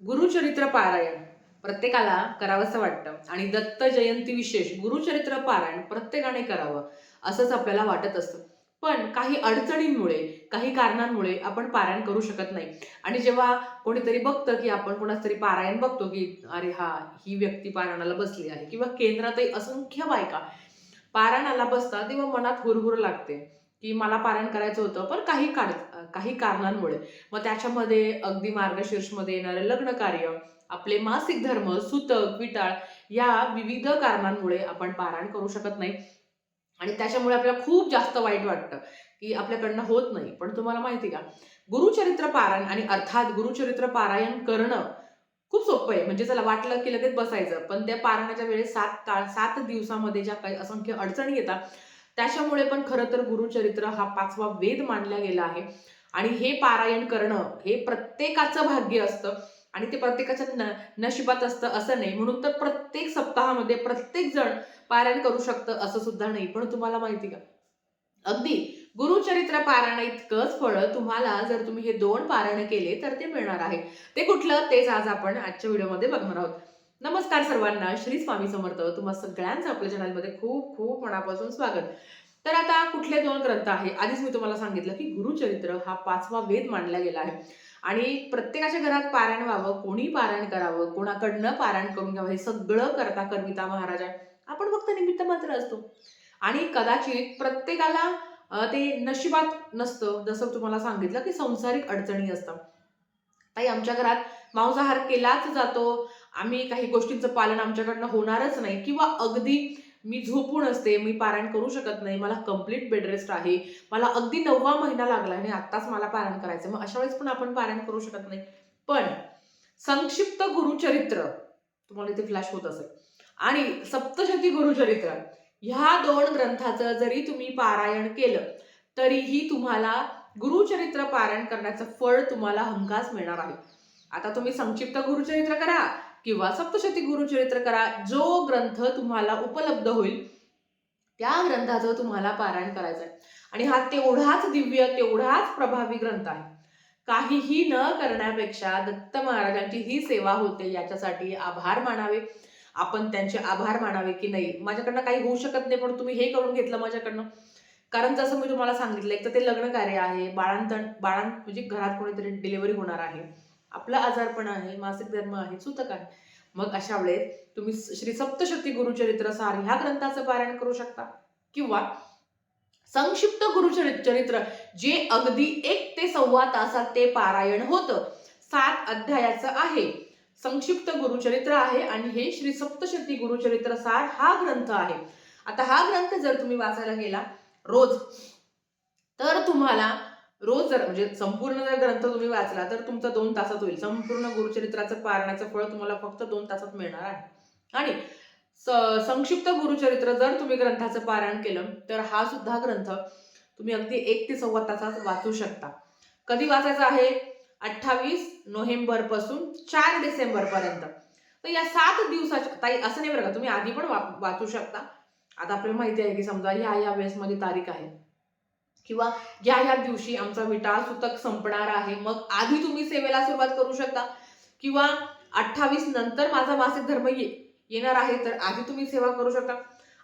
गुरुचरित्र पारायण प्रत्येकाला करावंसं वाटतं. आणि दत्त जयंती विशेष गुरुचरित्र पारायण प्रत्येकाने करावं असंच आपल्याला वाटत असतं. पण काही अडचणींमुळे काही कारणांमुळे आपण पारायण करू शकत नाही. आणि जेव्हा कोणीतरी बघतं की आपण कोणाच तरी पारायण बघतो की अरे हा ही व्यक्ती पारायणाला बसली आहे. किंवा केंद्रातही असंख्य बायका पारायणाला बसतात तेव्हा मनात हुरहुर लागते. की मला पारायण करायचं होतं पण काही काळ काही कारणांमुळे. मग त्याच्यामध्ये अगदी मार्गशीर्षमध्ये येणारे लग्न कार्य आपले मासिक धर्म सुतक विटाळ या विविध कारणांमुळे आपण पारायण करू शकत नाही. आणि त्याच्यामुळे आपल्याला खूप जास्त वाईट वाटतं की आपल्याकडनं होत नाही. पण तुम्हाला माहिती का? गुरुचरित्र पारायण आणि अर्थात गुरुचरित्र पारायण करणं खूप सोपं आहे. म्हणजे चला वाटलं की लगेच बसायचं पण त्या पारायणाच्या वेळेस सात काळ सात दिवसामध्ये ज्या काही असंख्य अडचणी येतात त्याच्यामुळे पण खरं तर गुरुचरित्र हा पाचवा वेद मानला गेला आहे. आणि हे पारायण करणं हे प्रत्येकाचं भाग्य असतं. आणि ते प्रत्येकाच्या न नशिबात असतं असं नाही. म्हणून तर प्रत्येक सप्ताहामध्ये प्रत्येक जण पारायण करू शकतं असं सुद्धा नाही. पण तुम्हाला माहिती का? अगदी गुरुचरित्र पारायण इतकंच फळ तुम्हाला जर तुम्ही हे दोन पारायण केले तर ते मिळणार आहे. ते कुठलं? तेच आज आपण आजच्या व्हिडिओमध्ये बघणार आहोत. नमस्कार सर्वांना श्री स्वामी समर्थ. तुम्हा सगळ्यांचं आपल्या चॅनलमध्ये खूप खूप मनापासून स्वागत. तर आता कुठले दोन ग्रंथ आहे? आधीच मी तुम्हाला सांगितलं की गुरुचरित्र हा पाचवा वेद मानला गेला आहे. आणि प्रत्येकाच्या घरात पारायण व्हावं कोणी पारायण करावं कोणाकडनं पारायण करून घ्यावं हे सगळं करता करविता महाराज आपण फक्त निमित्त मात्र असतो. आणि कदाचित प्रत्येकाला ते नशिबात नसतं. जसं तुम्हाला सांगितलं की संसारिक अडचणी असतात. ताई आमच्या घरात मांसाहार केलाच जातो. आम्ही काही गोष्टींचं पालन आमच्याकडनं होणारच नाही. किंवा अगदी मी झोपून असते मी पारायण करू शकत नाही. मला कंप्लीट बेडरेस्ट आहे. मला अगदी नववा महिना लागला आणि आत्ताच मला पारायण करायचं मग अशा वेळेस पण आपण पारायण करू शकत नाही. पण संक्षिप्त गुरुचरित्र तुम्हाला इथे फ्लॅश होत असेल. आणि सप्तशती गुरुचरित्र ह्या दोन ग्रंथाचं जरी तुम्ही पारायण केलं तरीही तुम्हाला गुरुचरित्र पारायण करण्याचं फळ तुम्हाला हमखास मिळणार आहे. आता तुम्ही संक्षिप्त गुरुचरित्र करा किंवा सप्तशती गुरुचरित्र करा. जो ग्रंथ तुम्हाला उपलब्ध होईल त्या ग्रंथाचं तुम्हाला पारायण करायचं आहे आणि हा तेवढाच दिव्य तेवढाच प्रभावी ग्रंथ आहे. काहीही न करण्यापेक्षा दत्त महाराजांची ही सेवा होते याच्यासाठी आभार मानावे. आपण त्यांचे आभार मानावे की नाही? माझ्याकडनं काही होऊ शकत नाही पण तुम्ही हे करून घेतलं माझ्याकडनं. कारण जसं मी तुम्हाला सांगितलं एक तर ते लग्न कार्य आहे बाळांतण बाळां म्हणजे घरात कोणीतरी डिलिव्हरी होणार आहे. आपलं आजारपण आहे मासिक धर्म आहे सुतक आहे. मग अशा वेळेस तुम्ही श्री सप्तशक्ती गुरुचरित्र सार ह्या ग्रंथाचं पारायण करू शकता. किंवा संक्षिप्त गुरुचरित्र जे अगदी एक ते सव्वा तासात ते पारायण होतं. सात अध्यायाचं आहे. संक्षिप्त गुरुचरित्र आहे आणि हे श्री सप्तशती गुरुचरित्र सार हा ग्रंथ आहे. आता हा ग्रंथ जर तुम्ही वाचायला गेला रोज. तर तुम्हाला रोज जर म्हणजे संपूर्ण जर ग्रंथ तुम्ही वाचला तर तुमचं दोन तासात होईल. संपूर्ण गुरुचरित्राचं पारण्याचं फळ तुम्हाला फक्त दोन तासात मिळणार आहे. आणि स- संक्षिप्त गुरुचरित्र जर तुम्ही ग्रंथाचं पारायण केलं तर हा सुद्धा ग्रंथ तुम्ही अगदी एक ते सव्वा तासात वाचू शकता. कधी वाचायचा आहे? अठ्ठावीस नोव्हेंबरपासून चार डिसेंबर पर्यंत. तर या सात दिवसाच्या ताई असं नाही बरं का तुम्ही आधी पण वा- वाचू शकता. आता आपल्याला माहिती आहे की समजा ह्या या वेळेसमध्ये तारीख आहे. किंवा या ह्या दिवशी आमचा विटाळ सुतक संपणार आहे. मग आधी तुम्ही सेवेला सुरुवात करू शकता. किंवा अठ्ठावीस नंतर माझा मासिक धर्म ये येणार आहे तर आधी तुम्ही सेवा करू शकता.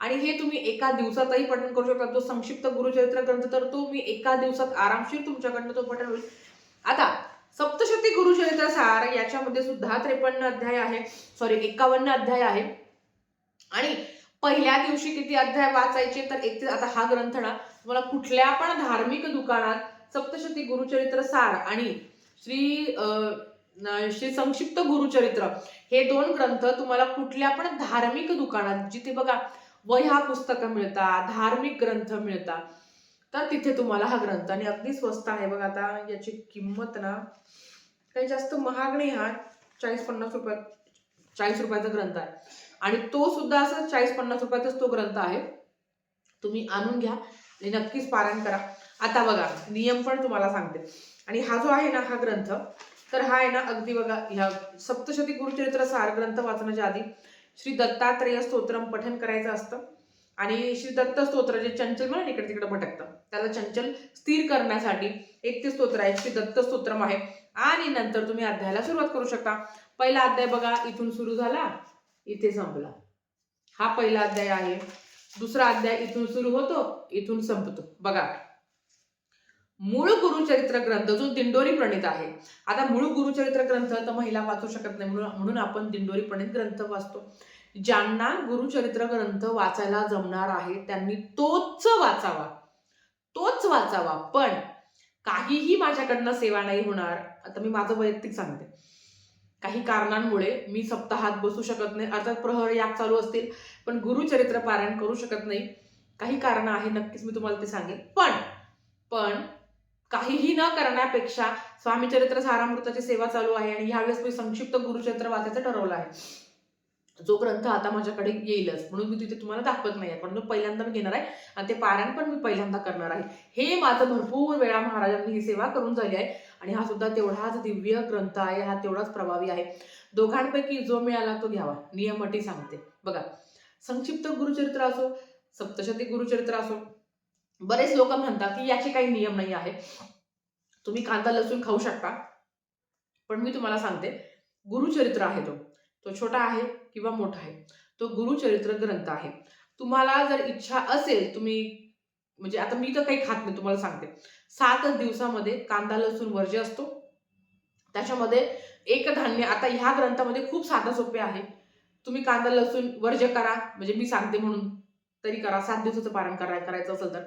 आणि हे तुम्ही एका दिवसातही पठण करू शकता. जो संक्षिप्त गुरुचरित्र ग्रंथ तर तो मी एका दिवसात आरामशीर तुमच्याकडनं तो पठण होईल. आता सप्तशती गुरुचरित्र सार याच्यामध्ये सुद्धा त्रेपन्न अध्याय आहे. सॉरी एकावन्न अध्याय आहे. आणि पहिल्या दिवशी किती अध्याय वाचायचे तर एक ते आता हा ग्रंथ ना तुम्हाला कुठल्या पण धार्मिक दुकानात सप्तशती गुरुचरित्र सार आणि श्री श्री संक्षिप्त गुरुचरित्र हे दोन ग्रंथ तुम्हाला कुठल्या पण धार्मिक दुकानात जिथे बघा वह्या पुस्तकं मिळतात धार्मिक ग्रंथ मिळतात तर तिथे तुम्हाला हा ग्रंथ आणि अगदी स्वस्त आहे बघा आता याची किंमत ना काही जास्त महाग नाही हा चाळीस पन्नास रुपयात चाळीस रुपयाचा ग्रंथ आहे. आणि तो सुद्धा असं चाळीस पन्नास रुपयाचाच तो ग्रंथ आहे. तुम्ही आणून घ्या आणि नक्कीच पारायण करा. आता बघा नियम पण तुम्हाला सांगते. आणि हा जो आहे ना हा ग्रंथ तर हा आहे ना अगदी बघा ह्या सप्तशती गुरुचरित्र सार ग्रंथ वाचण्याच्या आधी श्री दत्तात्रेय स्तोत्रम पठन करायचं असतं. आणि श्री दत्त स्तोत्र जे चंचल म्हणून इकडे तिकडे भटकतं. त्याला चंचल स्थिर करण्यासाठी एक ते स्तोत्र आहे श्री दत्त स्तोत्रम आहे. आणि नंतर तुम्ही अध्यायाला सुरुवात करू शकता. पहिला अध्याय बघा इथून सुरू झाला. इथे संपला. हा पहिला अध्याय आहे. दुसरा अध्याय इथून सुरू होतो इथून संपतो. बघा. मूळ गुरुचरित्र ग्रंथ जो दिंडोरी प्रणित आहे. आता मूळ गुरुचरित्र ग्रंथ तर महिला वाचू शकत नाही म्हणून म्हणून आपण दिंडोरी प्रणित ग्रंथ वाचतो. ज्यांना गुरुचरित्र ग्रंथ वाचायला जमणार आहे त्यांनी तोच वाचावा. तोच वाचावा. पण काहीही माझ्याकडनं सेवा नाही होणार. आता मी माझं वैयक्तिक सांगते. काही कारणांमुळे मी सप्ताहात बसू शकत नाही. अर्थात प्रहर याग चालू असतील पण गुरुचरित्र पारायण करू शकत नाही. काही कारण आहे नक्कीच मी तुम्हाला ते सांगेन. पण पण काहीही न करण्यापेक्षा स्वामीचरित्र सारामृताची सेवा चालू आहे आणि ह्यावेळेस मी संक्षिप्त गुरुचरित्र वाचायचं ठरवलं आहे. जो ग्रंथ आता माझ्याकडे येईलच म्हणून मी तिथे तुम्हाला दाखवत नाही पण तो पहिल्यांदा मी घेणार आहे आणि ते पारायण पण मी पहिल्यांदा करणार आहे. हे माझं भरपूर वेळा महाराजांनी ही सेवा करून झाली आहे आणि हा सुद्धा तेवढाच दिव्य ग्रंथ आहे हा तेवढाच प्रभावी आहे. दोघांपैकी जो मिळाला तो घ्यावा नियम अटी सांगते. बघा संक्षिप्त गुरुचरित्र असो सप्तशती गुरुचरित्र असो बरेच लोक म्हणतात की याचे काही नियम नाही आहे. तुम्ही कांदा लसूण खाऊ शकता. पण मी तुम्हाला सांगते गुरुचरित्र आहे तो. तो छोटा आहे किंवा मोठा आहे. तो गुरुचरित्र ग्रंथ आहे. तुम्हाला जर इच्छा असेल तुम्ही म्हणजे आता मी तर काही खात नाही तुम्हाला सांगते. सातच दिवसामध्ये कांदा लसूण वर्ज्य असतो. त्याच्यामध्ये एक धान्य आता ह्या ग्रंथामध्ये खूप साधं सोपे आहे. तुम्ही कांदा लसूण वर्ज्य करा. म्हणजे मी सांगते म्हणून तरी करा. सात दिवसाचं पारण करा करायचं असेल तर.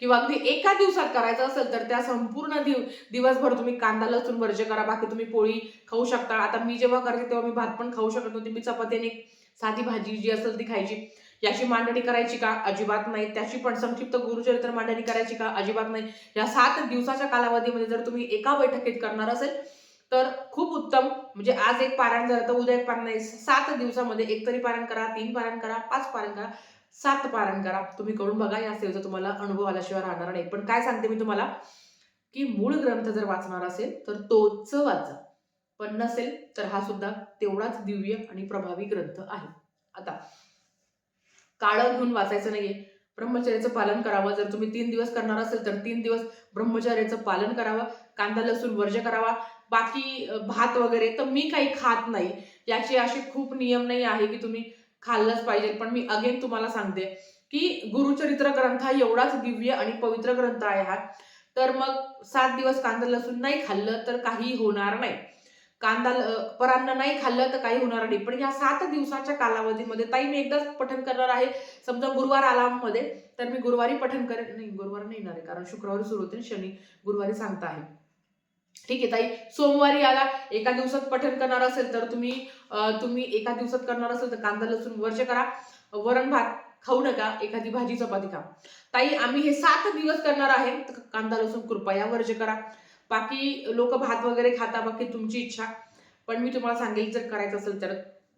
किंवा अगदी एका दिवसात करायचं असेल तर त्या संपूर्ण दिव दिवसभर तुम्ही कांदा लसूण वर्ज्य करा बाकी तुम्ही पोळी खाऊ शकता. आता मी जेव्हा करते तेव्हा मी भात पण खाऊ शकत नव्हती. मी चपातीने साधी भाजी जी असेल ती खायची. याची मांडणी करायची का? अजिबात नाही. त्याची पण संक्षिप्त गुरुचरित्र मांडणी करायची का? अजिबात नाही. या सात दिवसाच्या कालावधीमध्ये जर तुम्ही एका बैठकीत करणार असेल तर खूप उत्तम. म्हणजे आज एक पारायण झालं तर उद्या एक पारायण नाही. सात दिवसामध्ये एक तरी पारायण करा तीन पारायण करा पाच पारायण करा. सात पारण करा तुम्ही करून बघा या सेवेचा तुम्हाला अनुभव आल्याशिवाय राहणार नाही. पण काय सांगते मी तुम्हाला की मूळ ग्रंथ जर वाचणार असेल तर तोच वाचा. पण नसेल तर हा सुद्धा तेवढाच दिव्य आणि प्रभावी ग्रंथ आहे. आता काळं घेऊन वाचायचं नाहीये. ब्रह्मचर्याचं पालन करावं. जर तुम्ही तीन दिवस करणार असेल तर तीन दिवस ब्रह्मचर्याचं पालन करावं. कांदा लसूण वर्ज करावा. बाकी भात वगैरे तर मी काही खात नाही. याचे असे खूप नियम नाही आहे की तुम्ही खाल्लंच पाहिजे. पण मी अगेन तुम्हाला सांगते की गुरुचरित्र ग्रंथ हा एवढाच दिव्य आणि पवित्र ग्रंथ आहे हा. तर मग सात दिवस कांदा लसूण नाही खाल्लं तर काही होणार नाही. कांदा परांना परान्न नाही खाल्लं तर काही होणार नाही. पण ह्या सात दिवसाच्या कालावधीमध्ये ताई मी एकदाच पठण करणार आहे. समजा गुरुवार आला मध्ये तर मी गुरुवारी पठण करेन. नाही गुरुवार नाही येणार आहे कारण शुक्रवारी सुरू होते शनी गुरुवारी सांगता आहे. ठीक आहे ताई. सोमवारी आला एका दिवसात पठण करणार असेल तर तुम्ही तुम्ही एका दिवसात करणार असेल तर कांदा लसूण वर्ष करा. वरण भात खाऊ नका एखादी भाजी चपाती खा. ताई आम्ही हे सात दिवस करणार आहे. कांदा लसूण कृपया वर्ज करा. बाकी लोक भात वगैरे खाता बाकी तुमची इच्छा. पण मी तुम्हाला सांगेल जर करायचं असेल तर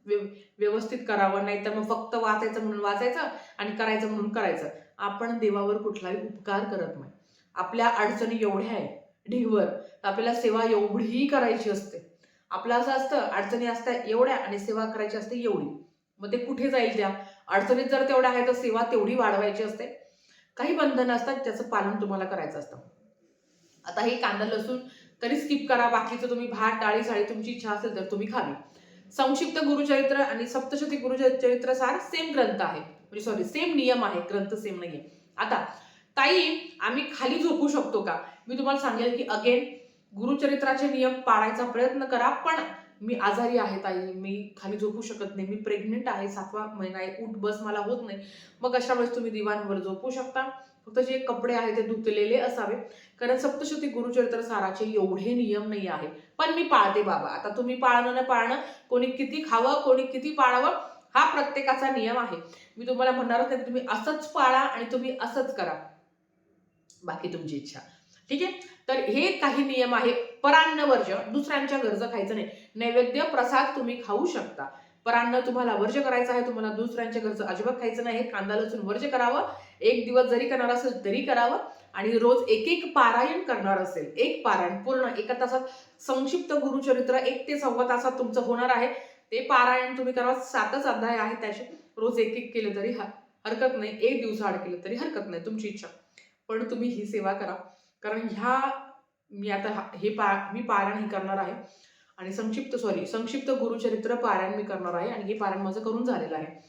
व्यव- व्यवस्थित करावं. नाही तर मग फक्त वाचायचं म्हणून वाचायचं आणि करायचं म्हणून करायचं. आपण देवावर कुठलाही उपकार करत नाही. आपल्या अडचणी एवढ्या आहेत. ढीवर. आपल्याला सेवा एवढीही करायची असते. आपलं असं असतं अडचणी असतात एवढ्या आणि सेवा करायची असते एवढी. मग ते कुठे जाईल त्या? अडचणीत जर तेवढ्या आहे तर सेवा तेवढी वाढवायची असते. काही बंधनं असतात त्याचं पालन तुम्हाला करायचं असतं. आता हे कांदा लसूण तरी स्किप करा. बाकीचं तुम्ही भात डाळी साळी तुमची इच्छा असेल तर तुम्ही खावी. संक्षिप्त गुरुचरित्र आणि सप्तशती गुरुचरित्र सार सेम ग्रंथ आहे. म्हणजे सॉरी सेम नियम आहे. ग्रंथ सेम नाहीये. आता ताई आम्ही खाली झोपू शकतो का? मी तुम्हाला सांगेल की अगेन गुरुचरित्राचे नियम पाळायचा प्रयत्न करा पण मी आजारी आहे ताई. मी खाली झोपू शकत नाही. मी प्रेग्नेंट आहे. सातवा महिना आहे. उठ बस मला होत नाही. मग अशा वेळेस तुम्ही दिवाणवर झोपू शकता. फक्त जे कपडे आहेत ते धुतलेले असावे. कारण सप्तशती गुरुचरित्र साराचे एवढे नियम नाही आहे. पण मी पाळते बाबा. आता तुम्ही पाळणं न पाळणं कोणी किती खावं कोणी किती पाळावं हा प्रत्येकाचा नियम आहे. मी तुम्हाला म्हणणारच नाही तुम्ही असंच पाळा आणि तुम्ही असंच करा. बाकी तुमची इच्छा. ठीक? आहे तर हे काही नियम आहे. परान्न वर्ज दुसऱ्यांच्या गरज खायचं नाही. नैवेद्य प्रसाद तुम्ही खाऊ शकता. परान्न तुम्हाला वर्ज करायचं आहे तुम्हाला दुसऱ्यांच्या घरचं अजिबात खायचं नाही. हे कांदा लसूण वर्ज करावं. एक दिवस जरी करणार असेल तरी करावं. आणि रोज एक एक पारायण करणार असेल एक पारायण पूर्ण एका तासात संक्षिप्त गुरुचरित्र एक ते सव्वा तासात तुमचं होणार आहे. ते पारायण तुम्ही करा. सातच अध्याय आहे त्याचे. रोज एक एक केलं तरी हरकत नाही. एक दिवसाआड केलं तरी हरकत नाही. तुमची इच्छा. पण तुम्ही ही सेवा करा. कारण ह्या मी आता हा- हे पा मी पारायण हे करणार आहे. आणि संक्षिप्त सॉरी संक्षिप्त गुरुचरित्र पारायण मी करणार आहे आणि हे पारायण माझं करून झालेलं आहे.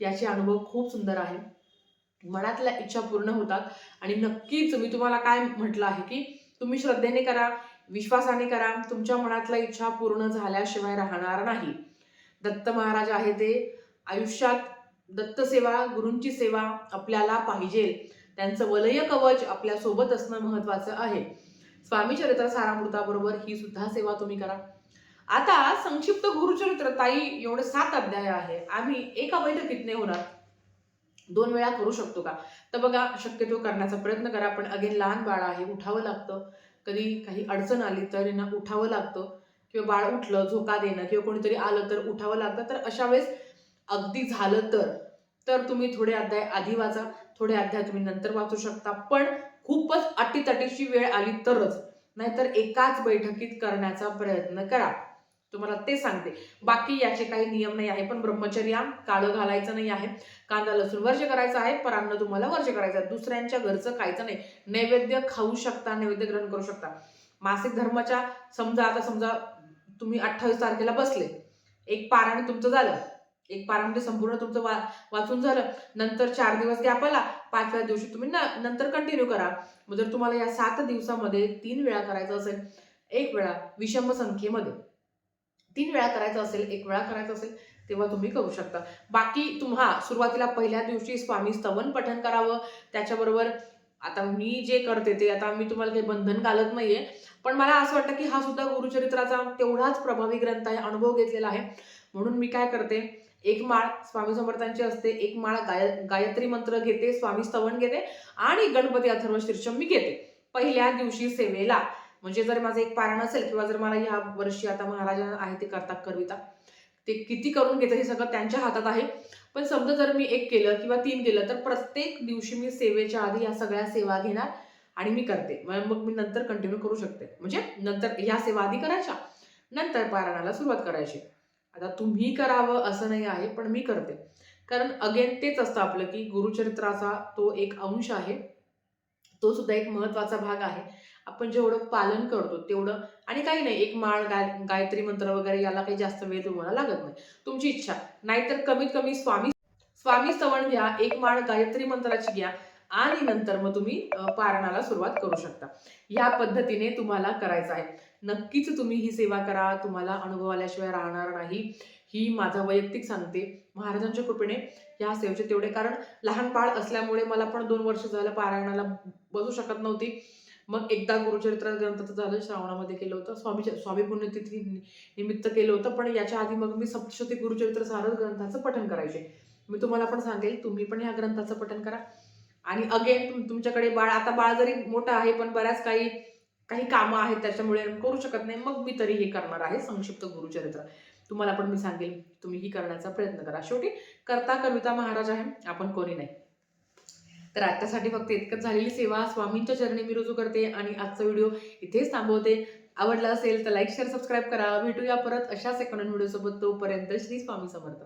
याचे अनुभव खूप सुंदर आहे. मनातल्या इच्छा पूर्ण होतात. आणि नक्कीच मी तुम्हाला काय म्हटलं आहे की तुम्ही श्रद्धेने करा विश्वासाने करा. तुमच्या मनातल्या इच्छा पूर्ण झाल्याशिवाय राहणार नाही. दत्त महाराज आहे ते. आयुष्यात दत्त सेवा गुरूंची सेवा आपल्याला पाहिजे. त्यांचं वलय कवच आपल्यासोबत असणं महत्वाचं आहे. स्वामी चरित्र सारामृताबरोबर ही सुद्धा सेवा तुम्ही करा. आता संक्षिप्त गुरुचरित्र ताई एवढे सात अध्याय आहे. आम्ही एका बैठकीत नाही होणार. दोन वेळा करू शकतो का? तर बघा शक्यतो करण्याचा प्रयत्न करा. पण अगेन लहान बाळ आहे उठावं लागतं. कधी काही अडचण आली तर यांना उठावं लागतं. किंवा बाळ उठलं झोका देणं किंवा कोणीतरी आलं तर उठावं लागतं. तर अशा वेळेस अगदी झालं तर तर तुम्ही थोडे अध्याय आधी वाचा. थोडे अध्याय तुम्ही नंतर वाचू शकता पण खूपच अटीतटीची वेळ आली तरच. नाहीतर एकाच बैठकीत करण्याचा प्रयत्न करा. तुम्हाला ते सांगते. बाकी याचे काही नियम नाही आहे पण ब्रह्मचर्या काळं घालायचं नाही आहे. कांदा लसूण वर्ज करायचं आहे परांना तुम्हाला वर्ज करायचं आहे. दुसऱ्यांच्या घरचं खायचं नाही. नैवेद्य खाऊ शकता नैवेद्य ग्रहण करू शकता. मासिक धर्माच्या समजा आता समजा तुम्ही अठ्ठावीस तारखेला बसले. एक पारायण तुमचं झालं. एक पारायण संपूर्ण तुमचं वा वाचून झालं. नंतर चार दिवस गॅप आला. पाचव्या दिवशी तुम्ही न नंतर कंटिन्यू करा. मग जर तुम्हाला या सात दिवसामध्ये तीन वेळा करायचं असेल एक वेळा विषम संख्येमध्ये तीन वेळा करायचं असेल एक वेळा करायचं असेल तेव्हा तुम्ही करू शकता. बाकी तुम्हा सुरुवातीला पहिल्या दिवशी स्वामी स्तवन पठन करावं. त्याच्याबरोबर आता मी जे करते ते आता मी तुम्हाला काही बंधन घालत नाहीये. पण मला असं वाटतं की हा सुद्धा गुरुचरित्राचा तेवढाच प्रभावी ग्रंथ आहे अनुभव घेतलेला आहे. म्हणून मी काय करते एक माळ स्वामी समर्थांची असते एक माळ गाय गायत्री मंत्र घेते स्वामी स्तवन घेते आणि गणपती अथर्व शीर्षम मी घेते. पहिल्या दिवशी सेवेला. म्हणजे जर माझं एक पारायण असेल किंवा जर मला ह्या वर्षी आता महाराजा आहे ते करता करविता ते किती करून घेतं हे सगळं त्यांच्या हातात आहे. पण समजा जर मी एक केलं किंवा तीन केलं तर प्रत्येक दिवशी मी सेवेच्या आधी या सगळ्या सेवा घेणार आणि मी करते. मग मग मी नंतर कंटिन्यू करू शकते. म्हणजे नंतर ह्या सेवा आधी करायच्या नंतर पारायणाला सुरुवात करायची. आता तुम्ही करावं असं नाही आहे पण मी करते. कारण अगेन तेच असतं आपलं की गुरुचरित्राचा तो एक अंश आहे. तो सुद्धा एक महत्त्वाचा भाग आहे. आपण जेवढं पालन करतो तेवढं आणि काही नाही एक माळ गाय गायत्री मंत्र वगैरे याला काही जास्त वेळ तुम्हाला लागत नाही. तुमची इच्छा. नाहीतर कमीत कमी स्वामी स्वामी सवण घ्या एक माळ गायत्री मंत्राची घ्या आणि नंतर मग तुम्ही पारणाला सुरुवात करू शकता. या पद्धतीने तुम्हाला करायचं आहे. नक्कीच तुम्ही ही सेवा करा तुम्हाला अनुभव आल्याशिवाय राहणार नाही. ही माझा वैयक्तिक सांगते. महाराजांच्या कृपेने या सेवेचे तेवढे कारण लहान बाळ असल्यामुळे मला पण दोन वर्ष झालं पारायणाला बसू शकत नव्हती. मग एकदा गुरुचरित्र ग्रंथाचं झालं श्रावणामध्ये केलं होतं. स्वामी स्वामी पुण्यतिथी निमित्त केलं होतं. पण याच्या आधी मग मी सप्तशती गुरुचरित्र सारस ग्रंथाचं पठण करायचे. मी तुम्हाला पण सांगेल तुम्ही पण ह्या ग्रंथाचं पठण करा. आणि अगेन तुमच्याकडे बाळ आता बाळ जरी मोठं आहे पण बऱ्याच काही काही कामं आहेत त्याच्यामुळे करू शकत नाही. मग मी तरी हे करणार आहे संक्षिप्त गुरुचरित्र. तुम्हाला पण मी सांगेल तुम्ही ही करण्याचा प्रयत्न करा. शेवटी करता कविता महाराज आहे आपण कोणी नाही. तर आत्तासाठी फक्त इतकंच झालेली सेवा. स्वामींच्या चरणी मी रुजू करते आणि आजचा व्हिडिओ इथेच थांबवते. आवडला असेल तर लाईक शेअर सबस्क्राईब करा. भेटूया परत अशाच एका व्हिडिओ सोबत तोपर्यंत श्री स्वामी समर्थ.